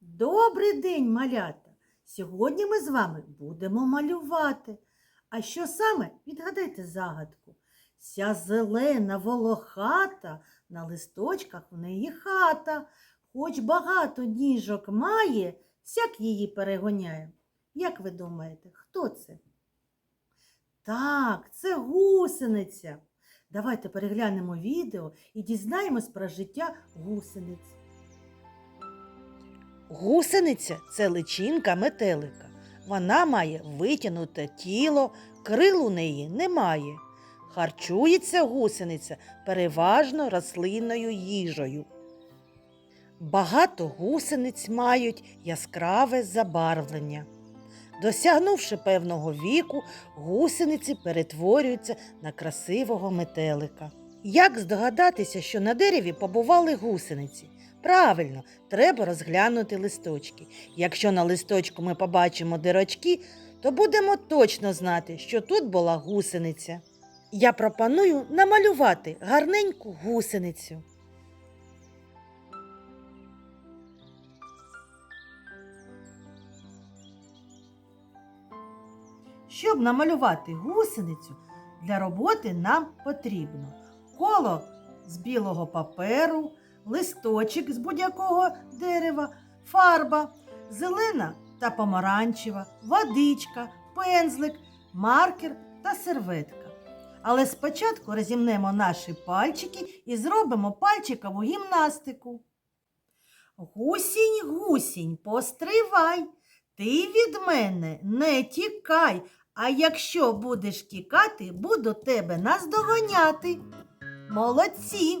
Добрий день, малята! Сьогодні ми з вами будемо малювати. А що саме? Відгадайте загадку. Ся зелена волохата, на листочках в неї хата. Хоч багато ніжок має, всяк її перегоняє. Як ви думаєте, хто це? Так, це гусениця. Давайте переглянемо відео і дізнаємось про життя гусениць. Гусениця це личинка метелика. Вона має витягнуте тіло, крил у неї немає. Харчується гусениця переважно рослинною їжею. Багато гусениць мають яскраве забарвлення. Досягнувши певного віку, гусениці перетворюються на красивого метелика. Як здогадатися, що на дереві побували гусениці? Правильно, треба розглянути листочки. Якщо на листочку ми побачимо дирочки, то будемо точно знати, що тут була гусениця. Я пропоную намалювати гарненьку гусеницю. Щоб намалювати гусеницю, для роботи нам потрібно коло з білого паперу, листочок з будь-якого дерева, фарба, зелена та помаранчева, водичка, пензлик, маркер та серветка. Але спочатку розімнемо наші пальчики і зробимо пальчикову гімнастику. Гусінь, гусінь, постривай, ти від мене не тікай, а якщо будеш тікати, буду тебе наздоганяти. Молодці!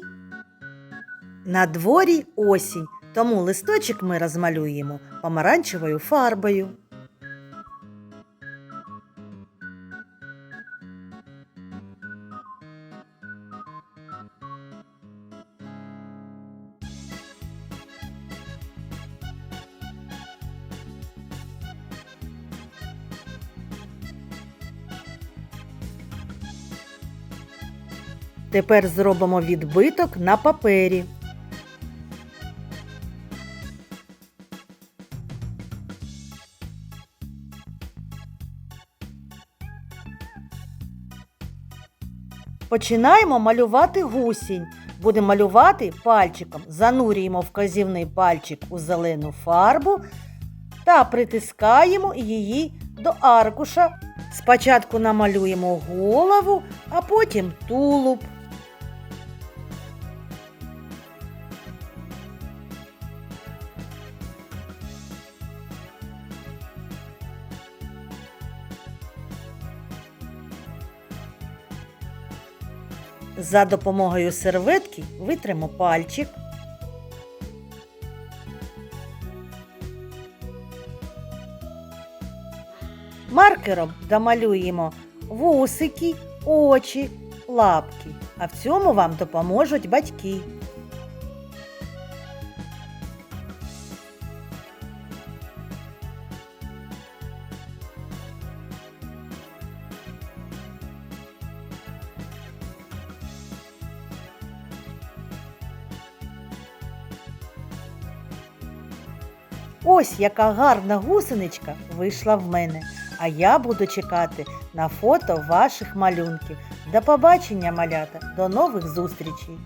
На дворі осінь, тому листочок ми розмалюємо помаранчевою фарбою. Тепер зробимо відбиток на папері. Починаємо малювати гусінь. Будемо малювати пальчиком. Занурюємо вказівний пальчик у зелену фарбу та притискаємо її до аркуша. Спочатку намалюємо голову, а потім тулуб. За допомогою серветки витримо пальчик. Маркером домалюємо вусики, очі, лапки. А в цьому вам допоможуть батьки. Ось яка гарна гусеничка вийшла в мене. А я буду чекати на фото ваших малюнків. До побачення, малята, до нових зустрічей!